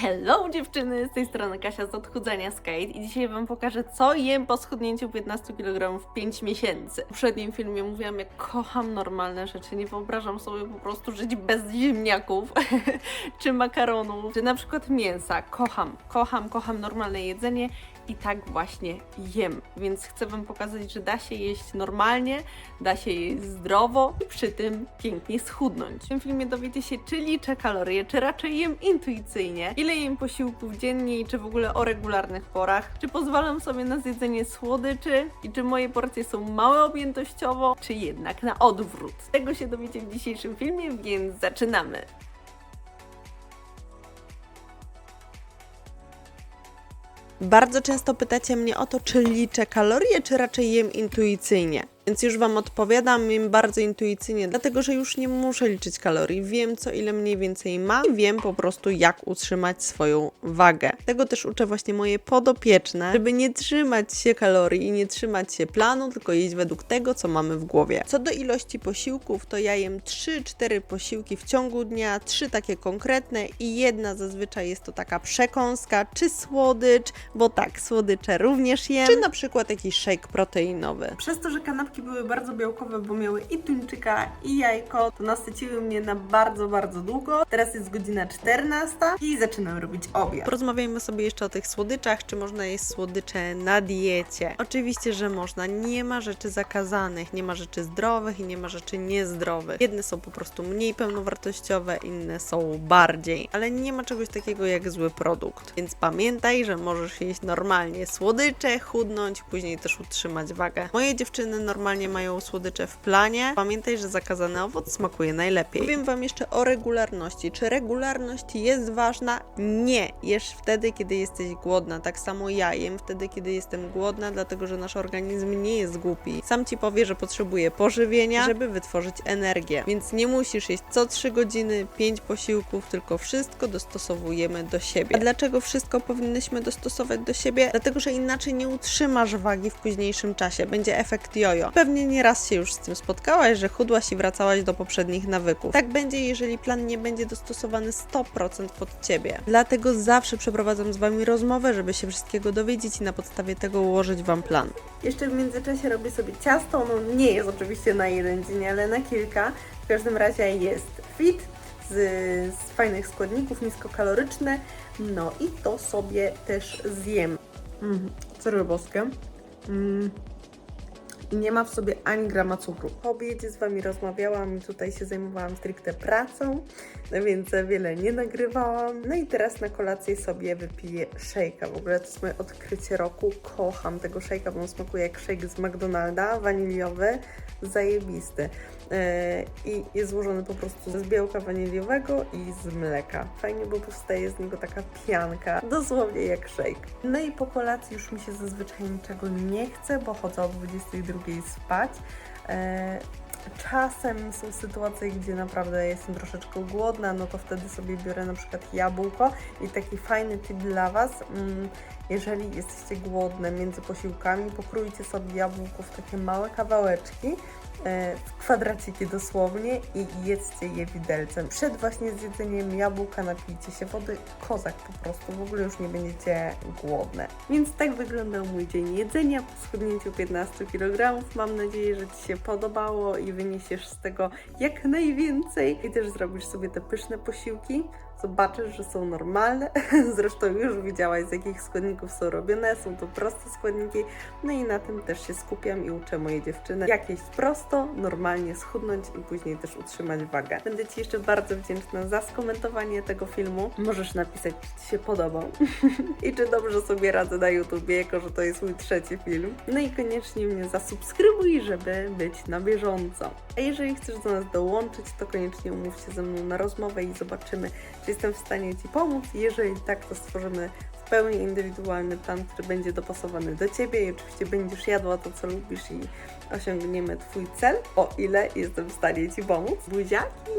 Hello dziewczyny, z tej strony Kasia z odchudzania Skate i dzisiaj Wam pokażę co jem po schudnięciu 15 kg w 5 miesięcy. W poprzednim filmie mówiłam jak kocham normalne rzeczy, nie wyobrażam sobie po prostu żyć bez ziemniaków czy makaronów, czy na przykład mięsa. Kocham, kocham, kocham normalne jedzenie i tak właśnie jem, więc chcę Wam pokazać, że da się jeść normalnie, da się jeść zdrowo i przy tym pięknie schudnąć. W tym filmie dowiecie się, czy liczę kalorie, czy raczej jem intuicyjnie, ile jem posiłków dziennie i czy w ogóle o regularnych porach, czy pozwalam sobie na zjedzenie słodyczy i czy moje porcje są małe objętościowo, czy jednak na odwrót. Tego się dowiecie w dzisiejszym filmie, więc zaczynamy! Bardzo często pytacie mnie o to, czy liczę kalorie, czy raczej jem intuicyjnie. Więc już Wam odpowiadam, jem bardzo intuicyjnie, dlatego że już nie muszę liczyć kalorii. Wiem, co ile mniej więcej mam i wiem po prostu, jak utrzymać swoją wagę. Tego też uczę właśnie moje podopieczne, żeby nie trzymać się kalorii i nie trzymać się planu, tylko jeść według tego, co mamy w głowie. Co do ilości posiłków, to ja jem 3-4 posiłki w ciągu dnia, 3 takie konkretne i jedna zazwyczaj jest to taka przekąska czy słodycz, bo tak, słodycze również jem, czy na przykład jakiś shake proteinowy. Przez to, że kanapki były bardzo białkowe, bo miały i tuńczyka, i jajko, to nasyciły mnie na bardzo, bardzo długo. Teraz jest godzina 14 i zaczynam robić obiad. Porozmawiajmy sobie jeszcze o tych słodyczach, czy można jeść słodycze na diecie. Oczywiście, że można. Nie ma rzeczy zakazanych, nie ma rzeczy zdrowych i nie ma rzeczy niezdrowych. Jedne są po prostu mniej pełnowartościowe, inne są bardziej, ale nie ma czegoś takiego jak zły produkt. Więc pamiętaj, że możesz jeść normalnie słodycze, chudnąć, później też utrzymać wagę. Moje dziewczyny normalnie mają słodycze w planie. Pamiętaj, że zakazany owoc smakuje najlepiej. Powiem Wam jeszcze o regularności. Czy regularność jest ważna? Nie. Jesz wtedy, kiedy jesteś głodna. Tak samo ja jem wtedy, kiedy jestem głodna, dlatego że nasz organizm nie jest głupi. Sam Ci powie, że potrzebuje pożywienia, żeby wytworzyć energię. Więc nie musisz jeść co 3 godziny, 5 posiłków, tylko wszystko dostosowujemy do siebie. A dlaczego wszystko powinnyśmy dostosować do siebie? Dlatego, że inaczej nie utrzymasz wagi w późniejszym czasie. Będzie efekt jojo. Pewnie nieraz się już z tym spotkałaś, że chudłaś i wracałaś do poprzednich nawyków. Tak będzie, jeżeli plan nie będzie dostosowany 100% pod Ciebie. Dlatego zawsze przeprowadzam z Wami rozmowę, żeby się wszystkiego dowiedzieć i na podstawie tego ułożyć Wam plan. Jeszcze w międzyczasie robię sobie ciasto, ono nie jest oczywiście na jeden dzień, ale na kilka. W każdym razie jest fit, z, z fajnych składników, niskokaloryczne, no i to sobie też zjem. Mm, serio boskie. Mm. Nie ma w sobie ani grama cukru. Po obiedzie z Wami rozmawiałam tutaj się zajmowałam stricte pracą, no więc wiele nie nagrywałam. No i teraz na kolację sobie wypiję szejka. W ogóle to jest moje odkrycie roku. Kocham tego szejka, bo on smakuje jak szejk z McDonalda, waniliowy, zajebisty. Yy, I jest złożony po prostu z białka waniliowego i z mleka. Fajnie, bo powstaje z niego taka pianka, dosłownie jak shake. No i po kolacji już mi się zazwyczaj niczego nie chce, bo chodzę o 22 spać. Yy, Czasem są sytuacje, gdzie naprawdę jestem troszeczkę głodna, no to wtedy sobie biorę na przykład jabłko i taki fajny tip dla Was. mm, Jeżeli jesteście głodne między posiłkami, pokrójcie sobie jabłko w takie małe kawałeczki, e, w kwadraciki dosłownie i jedzcie je widelcem. Przed właśnie zjedzeniem jabłka napijcie się wody, kozak po prostu, w ogóle już nie będziecie głodne. Więc tak wyglądał mój dzień jedzenia po schudnięciu 15 kg. Mam nadzieję, że Ci się podobało i wyniesiesz z tego jak najwięcej i też zrobisz sobie te pyszne posiłki. Zobaczysz, że są normalne. Zresztą już widziałaś, z jakich składników są robione. Są to proste składniki. No i na tym też się skupiam i uczę moje dziewczyny, jak jeść prosto, normalnie schudnąć i później też utrzymać wagę. Będę Ci jeszcze bardzo wdzięczna za skomentowanie tego filmu. Możesz napisać, czy Ci się podobał i czy dobrze sobie radzę na YouTubie, jako że to jest mój trzeci film. No i koniecznie mnie zasubskrybuj, żeby być na bieżąco. A jeżeli chcesz do nas dołączyć, to koniecznie umów się ze mną na rozmowę i zobaczymy, czy jestem w stanie Ci pomóc. Jeżeli tak, to stworzymy pełni indywidualny plan, który będzie dopasowany do Ciebie i oczywiście będziesz jadła to, co lubisz i osiągniemy Twój cel, o ile jestem w stanie Ci pomóc. Buziaki!